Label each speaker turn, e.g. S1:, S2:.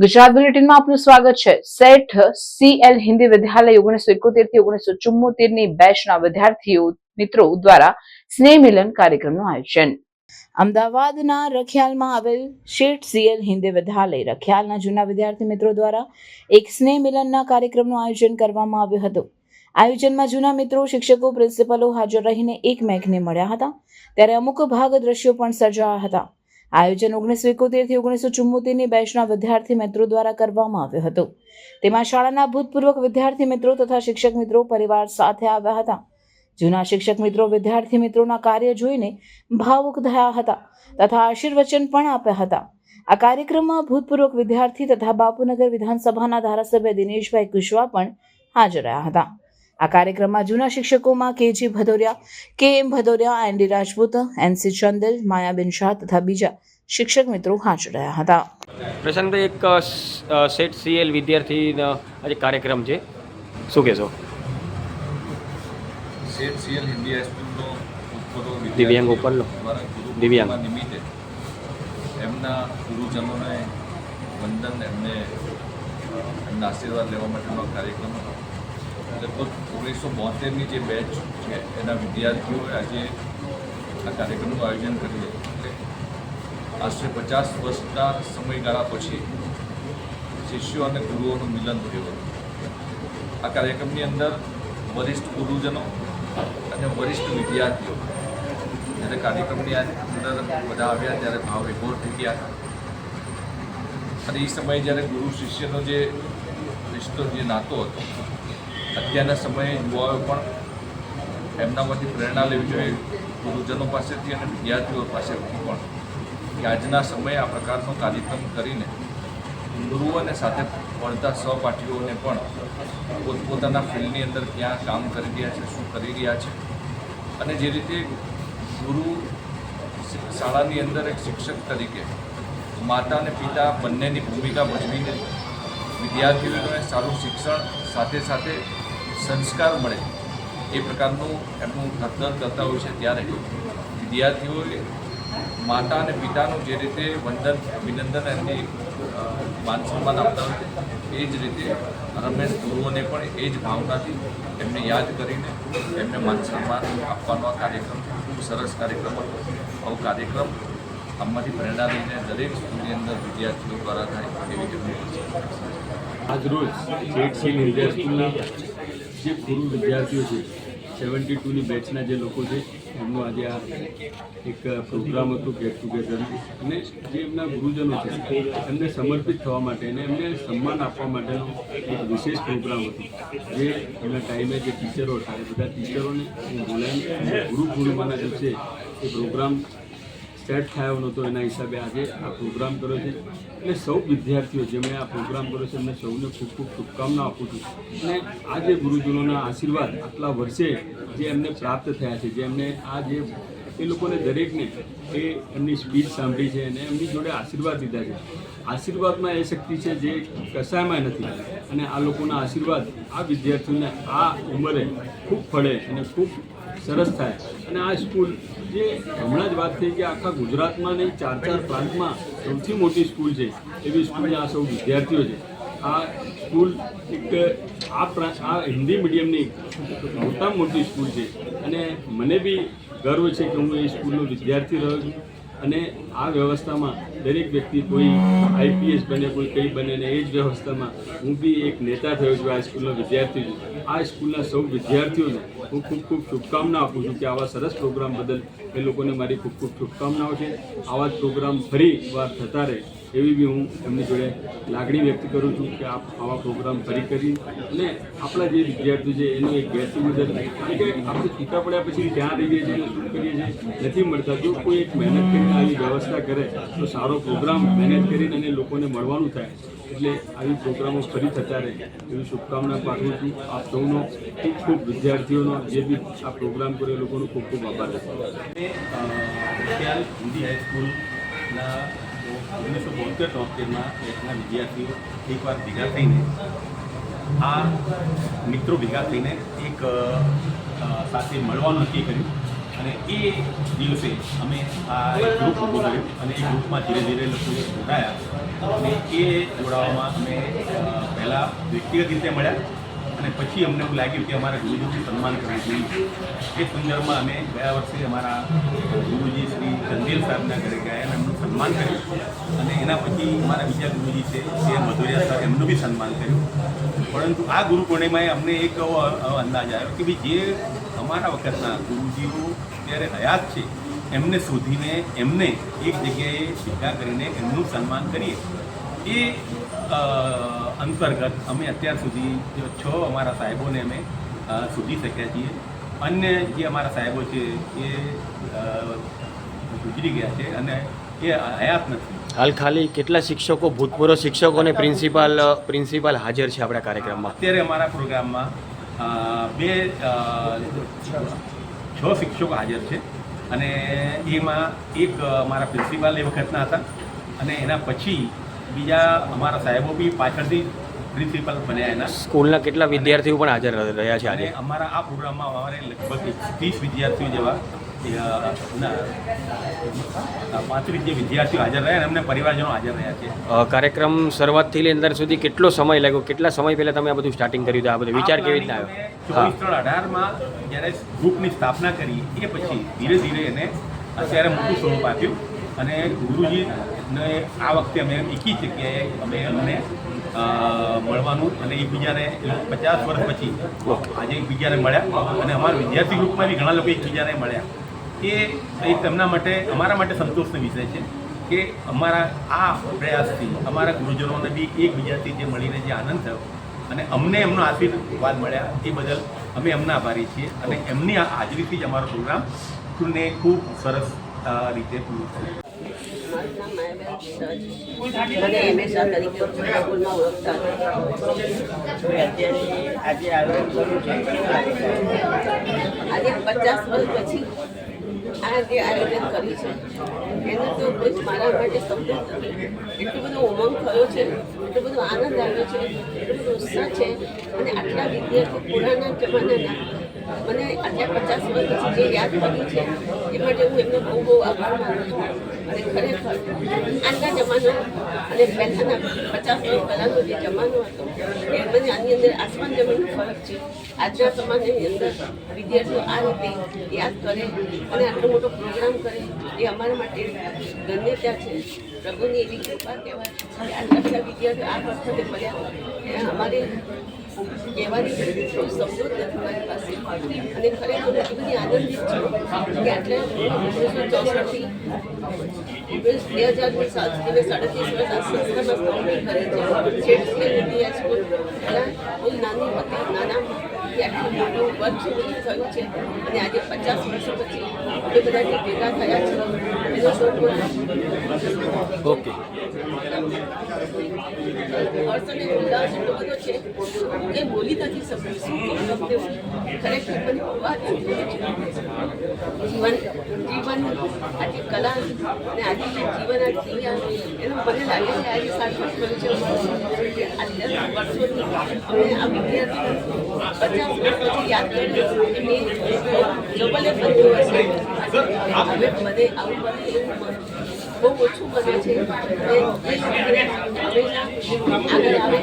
S1: ગુજરાત બુલેટિનમાં આપનું સ્વાગત છે. સેઠ સીએલ હિન્દી વિદ્યાલય ઓગણીસો એકોતેરથી ઓગણીસો ચુમ્મોતેરની બેચના વિદ્યાર્થીઓ મિત્રો દ્વારા સ્નેહ મિલન કાર્યક્રમનું આયોજન. અમદાવાદના રખિયાલમાં આવેલ શેઠ સીએલ હિન્દી વિદ્યાલય રખિયાલના જૂના વિદ્યાર્થી મિત્રો દ્વારા એક સ્નેહ મિલનના કાર્યક્રમનું આયોજન કરવામાં આવ્યું હતું. આયોજનમાં જૂના મિત્રો, શિક્ષકો, પ્રિન્સિપલો હાજર રહીને એક મેઘને મળ્યા હતા. ત્યારે અમુક ભાગ દ્રશ્યો પણ સર્જાયા હતા. આયોજન ઓગણીસો એકોતેરથી ઓગણીસો ચુમ્મોતેરની બેચના વિદ્યાર્થી મિત્રો દ્વારા કરવામાં આવ્યું હતું. તેમાં શાળાના ભૂતપૂર્વક વિદ્યાર્થી મિત્રો તથા શિક્ષક મિત્રો પરિવાર સાથે આવ્યા હતા. જૂના શિક્ષક મિત્રો વિદ્યાર્થી મિત્રોના કાર્ય જોઈને ભાવુક થયા હતા તથા આશીર્વચન પણ આપ્યા હતા. આ કાર્યક્રમમાં ભૂતપૂર્વ વિદ્યાર્થી તથા બાપુનગર વિધાનસભાના ધારાસભ્ય દિનેશભાઈ કુશવા પણ હાજર રહ્યા હતા. આ કાર્યક્રમમાં જૂના શિક્ષકોમાં KG Bhadoriya K M Bhadoriya ND Rajput NC Chandel Mayaben Shah તથા બીજા શિક્ષક મિત્રો હાજર રહ્યા હતા.
S2: પ્રશાંતભાઈ એક સેટ સીએલ વિદ્યાર્થી આજે કાર્યક્રમ છે. શું કહેશો?
S3: સેટ સીએલ હિન્દી હાઈસ્કૂલનો
S2: દિવ્યાંગ
S3: ઉપરનો?
S2: દિવ્યાંગ.
S3: નિમિત્તે એમના ગુરુજનોને વંદન એમને એમના આશીર્વાદ લેવા માટેનો કાર્યક્રમ હતો. લગભગ ઓગણીસો બોતેરની જે બેચ છે, એના વિદ્યાર્થીઓએ આજે આ કાર્યક્રમનું આયોજન કર્યું એટલે આશરે પચાસ વર્ષના સમયગાળા પછી શિષ્યો અને ગુરુઓનું મિલન થયું આ કાર્યક્રમની અંદર વરિષ્ઠ ગુરુજનો અને વરિષ્ઠ વિદ્યાર્થીઓ જ્યારે કાર્યક્રમની અંદર બધા આવ્યા ત્યારે ભાવ વિભોર થઈ ગયા હતા. અને એ સમયે જ્યારે ગુરુ શિષ્યનો જે રિશ્તો જે નાતો હતો અત્યારના સમયે યુવાઓ પણ એમનામાંથી પ્રેરણા લેવી જોઈએ. ગુરુજનો પાસેથી અને વિદ્યાર્થીઓ પાસેથી પણ કે આજના સમયે આ પ્રકારનો કાર્યક્રમ કરીને ગુરુઓ અને સાથે ભણતા સહપાઠીઓને પણ પોતપોતાના ફિલ્ડની અંદર ક્યાં કામ કરી રહ્યા છે, શું કરી રહ્યા છે અને જે રીતે ગુરુ શાળાની અંદર એક શિક્ષક તરીકે માતા અને પિતા બંનેની ભૂમિકા ભજવીને વિદ્યાર્થીઓને સારું શિક્ષણ સાથે સાથે સંસ્કાર મળે એ પ્રકારનું એમનું ઘડતર કરતા હોય છે ત્યારે વિદ્યાર્થીઓએ માતા અને પિતાનું જે રીતે વંદન, અભિનંદન એમની માન સન્માન આપતા હોય એ જ રીતે રમેશ ગુરુઓને પણ એ જ ભાવનાથી એમને યાદ કરીને એમને માન સન્માન આપવાનો આ કાર્યક્રમ ખૂબ સરસ કાર્યક્રમ હતો આવો કાર્યક્રમ આમાંથી પ્રેરણા લઈને દરેક સ્કૂલની અંદર વિદ્યાર્થીઓ દ્વારા થાય એવી છે.
S4: આજરોજ ઇન્ડિયા સ્કૂલના જે પૂર્વ વિદ્યાર્થીઓ છે. સેવન્ટી ટુની બેચના જે લોકો છે, એમનું આજે આ એક પ્રોગ્રામ હતો ગેટ ટુગેધર અને જે એમના ગુરુજનો છે, એમને સમર્પિત થવા માટે અને એમને સન્માન આપવા માટેનો એક વિશેષ પ્રોગ્રામ હતો. જે એમના ટાઈમે જે ટીચરો હતા, એ બધા ટીચરોને બોલાવીને ગુરુ પૂર્ણિમાના દિવસે એ પ્રોગ્રામ સેટ થયો નહોતો એના હિસાબે આજે આ પ્રોગ્રામ કર્યો છે. એટલે સૌ વિદ્યાર્થીઓ જેમણે આ પ્રોગ્રામ કર્યો છે, એમને સૌને ખૂબ ખૂબ શુભકામના આપું છું. અને આ જે ગુરુજનોના આશીર્વાદ આટલા વર્ષે જે એમને પ્રાપ્ત થયા છે, જે એમને આ જે એ લોકોને દરેકને એ એમની સ્પીચ સાંભળી છે અને એમની જોડે આશીર્વાદ લીધા છે. આશીર્વાદમાં એ શક્તિ છે જે કશાયમાં નથી. અને આ લોકોના આશીર્વાદ આ વિદ્યાર્થીઓને આ ઉંમરે ખૂબ ફળે અને ખૂબ સરસ થાય. અને આ સ્કૂલ જે હમણાં જ વાત થઈ કે આખા ગુજરાતમાં નહીં, ચાર ચાર પ્રાંતમાં સૌથી મોટી સ્કૂલ છે. એવી સ્કૂલના આ સૌ વિદ્યાર્થીઓ છે. આ સ્કૂલ એક આ આ હિન્દી મીડિયમની મોટામાં મોટી સ્કૂલ છે. અને મને બી ગર્વ છે કે હું એ સ્કૂલનો વિદ્યાર્થી રહ્યો છું. અને આ વ્યવસ્થામાં દરેક વ્યક્તિ કોઈ આઈપીએસ બને, કોઈ કંઈ બને ને એ જ વ્યવસ્થામાં હું બી એક નેતા થયો છું, આ સ્કૂલનો વિદ્યાર્થી છું. આ સ્કૂલના સૌ વિદ્યાર્થીઓને હું ખૂબ ખૂબ શુભકામના આપું છું કે આવા સરસ પ્રોગ્રામ બદલ એ લોકોને મારી ખૂબ ખૂબ શુભકામનાઓ છે. આવા જ પ્રોગ્રામ ફરી વાર થતા રહે. એવી બી હું એમની જોડે લાગણી વ્યક્ત કરું છું કે આપ આવા પ્રોગ્રામ ફરી કરી અને આપણા જે વિદ્યાર્થીઓ છે એનું એક ટુગેધર કારણ કે આપણે છૂટા પડ્યા પછી ક્યાં રહીએ છીએ, શું કરીએ છીએ, નથી મળતા. જો કોઈ એક મહેનત કરીને આવી વ્યવસ્થા કરે, તો સારો પ્રોગ્રામ મેનેજ કરીને અને લોકોને મળવાનું થાય. એટલે આવી પ્રોગ્રામો ફરી થતા રહે. એવી શુભકામના પાઠવું છું. આપ સૌનો, ખૂબ ખૂબ વિદ્યાર્થીઓનો, જે બી આ પ્રોગ્રામ કર્યો લોકોનો ખૂબ ખૂબ આભાર.
S5: ખ્યાલ હાઈસ્કૂલના ઓગણીસો બોતેર તોતેરમાં એકના વિદ્યાર્થીઓ એકવાર ભેગા થઈને, આ મિત્રો ભેગા થઈને એક સાથે મળવાનું નક્કી કર્યું. અને એ દિવસે અમે આ એક ગ્રુપ ઊભું કર્યું અને એ ગ્રુપમાં ધીરે ધીરે લોકો જોડાયા. અને એ જોડાવામાં અમે પહેલાં વ્યક્તિગત રીતે મળ્યા અને પછી અમને એવું લાગ્યું કે અમારા ગુરુજીનું સન્માન કરવું જોઈએ. એ સંદર્ભમાં અમે ગયા વર્ષે અમારા ગુરુજી શ્રી ચંદેલ સાહેબના ઘરે ગયા. સન્માન કર્યું. અને એના પછી મારા બીજા ગુરુજી છે, જે મધુરિયા સર, એમનું બી સન્માન કર્યું. પરંતુ આ ગુરુ પૂર્ણિમાએ અમને એક અંદાજ આવ્યો કે ભાઈ જે અમારા વખતના ગુરુજીઓ અત્યારે હયાત છે, એમને શોધીને એમને એક જગ્યાએ ભેગા કરીને એમનું સન્માન કરીએ. એ અંતર્ગત અમે અત્યાર સુધી છ અમારા સાહેબોને અમે શોધી શક્યા છીએ. અન્ય જે અમારા સાહેબો છે, એ ગુજરી ગયા છે અને એ હયાત નથી.
S2: હાલ ખાલી કેટલા શિક્ષકો ભૂતપૂર્વ શિક્ષકો અને પ્રિન્સિપાલ પ્રિન્સિપાલ હાજર છે આપણા કાર્યક્રમમાં?
S5: અત્યારે અમારા પ્રોગ્રામમાં બે છ શિક્ષકો હાજર છે અને એમાં એક મારા પ્રિન્સિપાલ એ વખતના હતા અને એના પછી બીજા અમારા સાહેબો બી પાછળથી પ્રિન્સિપાલ બન્યા એના.
S2: સ્કૂલના કેટલા વિદ્યાર્થીઓ પણ હાજર રહ્યા છે
S5: અને
S2: આજે
S5: અમારા આ પ્રોગ્રામમાં અમારે લગભગ ત્રીસ વિદ્યાર્થીઓ જેવા પાંત્રીસ જે વિદ્યાર્થીઓ હાજર રહ્યા અને એમના પરિવારજનો હાજર રહ્યા છે.
S2: કાર્યક્રમ શરૂઆતથી લઈ અંદર સુધી કેટલો સમય લાગ્યો? કેટલા સમય પહેલા તમે આ બધું સ્ટાર્ટિંગ કર્યું હતું? આ બધું વિચાર કેવી રીતે આવ્યો?
S5: ચોવીસ ત્રણ અઢારમાં જ્યારે ગ્રુપની સ્થાપના કરી એ પછી ધીરે ધીરે એને અત્યારે મોટું સ્વરૂપ આપ્યું. અને ગુરુજીને આ વખતે અમે એકી જગ્યાએ અમે અમને મળવાનું અને એકબીજાને પચાસ વર્ષ પછી આજે એકબીજાને મળ્યા. અને અમારા વિદ્યાર્થી ગ્રુપમાં બી ઘણા લોકો એકબીજાને મળ્યા. એ એમના માટે, અમારા માટે સંતોષનો વિષય છે કે અમારા આ પ્રયાસથી અમારા ગુરુજનોને બી એકબીજાથી જે મળીને જે આનંદ થયો અને અમને એમનો આશીર્વાદ મળ્યા એ બદલ અમે એમના આભારી છીએ અને એમની હાજરીથી જ અમારો પ્રોગ્રામ ને ખૂબ સરસ રીતે પૂરું થયું.
S6: આજે
S7: પચાસ વર્ષ પછી આ જે આયોજન કર્યું છે, એનો તો કોઈ જ મારા માટે જ નથી. એટલો બધો ઉમંગ થયો છે, એટલો બધો આનંદ આવ્યો છે, એટલો બધો ઉત્સાહ છે. અને આટલા વિદ્યાર્થી પુરાના જમાનાના મને આટલા પચાસ વર્ષ પછી જે યાદ કર્યું છે, એ માટે હું એમનો બહુ બહુ આભાર માનું છું. અને ખરેખર, આજના જમાનો, અને પહેલાંના પચાસ વર્ષ પહેલાંનો જે જમાનો હતો, એ મને આની અંદર આસમાન જમીનનો ફરક છે. આજના સમાજની અંદર વિદ્યાર્થીઓ આ રીતે યાદ કરે અને આટલો મોટો પ્રોગ્રામ કરે, એ અમારા માટે ધન્યતા છે. પ્રભુની એવી કૃપા કહેવાય કે આટલા વિદ્યાર્થીઓ આ વખતે મળ્યા અમારી કહેવાની શબ્દો નથી મારી પાસે. અને ખરેખર હું એટલી બધી આનંદિત છું. કે આટલા ઓગણીસો ચોસઠથી ઓગણીસ બે હજારની સાતથી મેં સાડત્રીસ વર્ષ આ સંસ્થામાં નોકરી કરી છે શેઠ ઇન્ડિયા સ્કૂલ. પહેલાં બહુ નાની હતી, નાના થી આટલું મોટું વર્ગ થયું છે અને આજે પચાસ વર્ષો પછી એ બધા જે ભેગા થયા છે. એનો
S2: ઓકે.
S7: હર્ષ અને ઉલ્લાસ એટલો બધો છે કે બોલી નથી શકતી. શું તમને ખરેખર છે. જીવન જીવન આજે કલા અને આજે જીવન આ જીવ્યા એનો મને લાગે છે આજે સાત વર્ષ થયું છે અમે આ વિદ્યાર્થી જબલે બન્યું હશે મને આવું બહુ ઓછું બને છે આગળ આવે.